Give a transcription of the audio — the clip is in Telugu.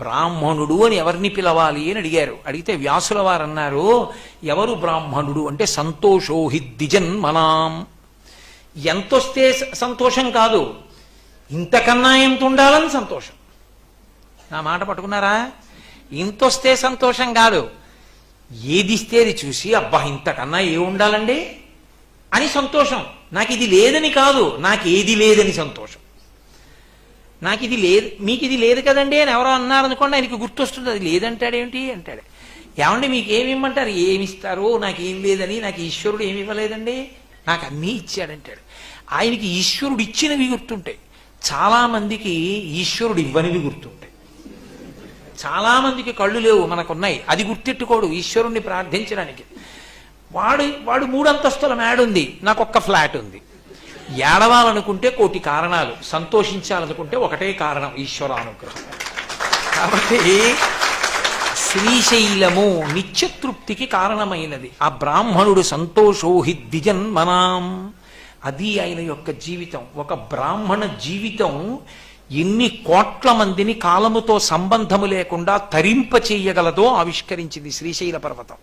బ్రాహ్మణుడు అని ఎవరిని పిలవాలి అని అడిగారు. అడిగితే వ్యాసుల వారు అన్నారు ఎవరు బ్రాహ్మణుడు? అంటే సంతోషోహి ద్విజన్మనాం ఎంతొస్తే సంతోషం కాదు. ఇంతకన్నా ఎంత ఉండాలని సంతోషం. నా మాట పట్టుకున్నారా? ఇంతొస్తే సంతోషం కాదు. ఏదిస్తే అది చూసి అబ్బా ఇంతకన్నా ఏ ఉండాలండి? అని సంతోషం. నాకు ఇది లేదని కాదు. నాకు ఏది లేదని సంతోషం. నాకు ఇది లేదు మీకు ఇది లేదు కదండి అని ఎవరో అన్నారు అనుకోండి ఆయనకి గుర్తొస్తుంది. అది లేదంటాడేమిటి అంటాడు. ఏమండి మీకు ఏమి ఇమ్మంటారు? ఏమి ఇస్తారు నాకు ఏం లేదని నాకు ఈశ్వరుడు ఏమి ఇవ్వలేదండి? నాకు అన్నీ ఇచ్చాడంటాడు. ఆయనకి ఈశ్వరుడు ఇచ్చినవి గుర్తుంటాయి. చాలా మందికి ఈశ్వరుడు ఇవ్వనివి గుర్తుంటాయి. చాలా మందికి కళ్ళు లేవు మనకున్నాయి. అది గుర్తెట్టుకోడు ఈశ్వరుణ్ణి ప్రార్థించడానికి. వాడు వాడు మూడంతస్తుల మేడ ఉంది నాకు ఒక్క ఫ్లాట్ ఉంది. ఏడవాలనుకుంటే కోటి కారణాలు సంతోషించాలనుకుంటే ఒకటే కారణం ఈశ్వరానుగ్రహం. కాబట్టి శ్రీశైలము నిత్యతృప్తికి కారణమైనది. ఆ బ్రాహ్మణుడు సంతోషోహి ద్విజన్మనాం. అది ఆయన యొక్క జీవితం. ఒక బ్రాహ్మణ జీవితం ఎన్ని కోట్ల మందిని కాలముతో సంబంధము లేకుండా తరింప చేయగలదో ఆవిష్కరించింది శ్రీశైల పర్వతం.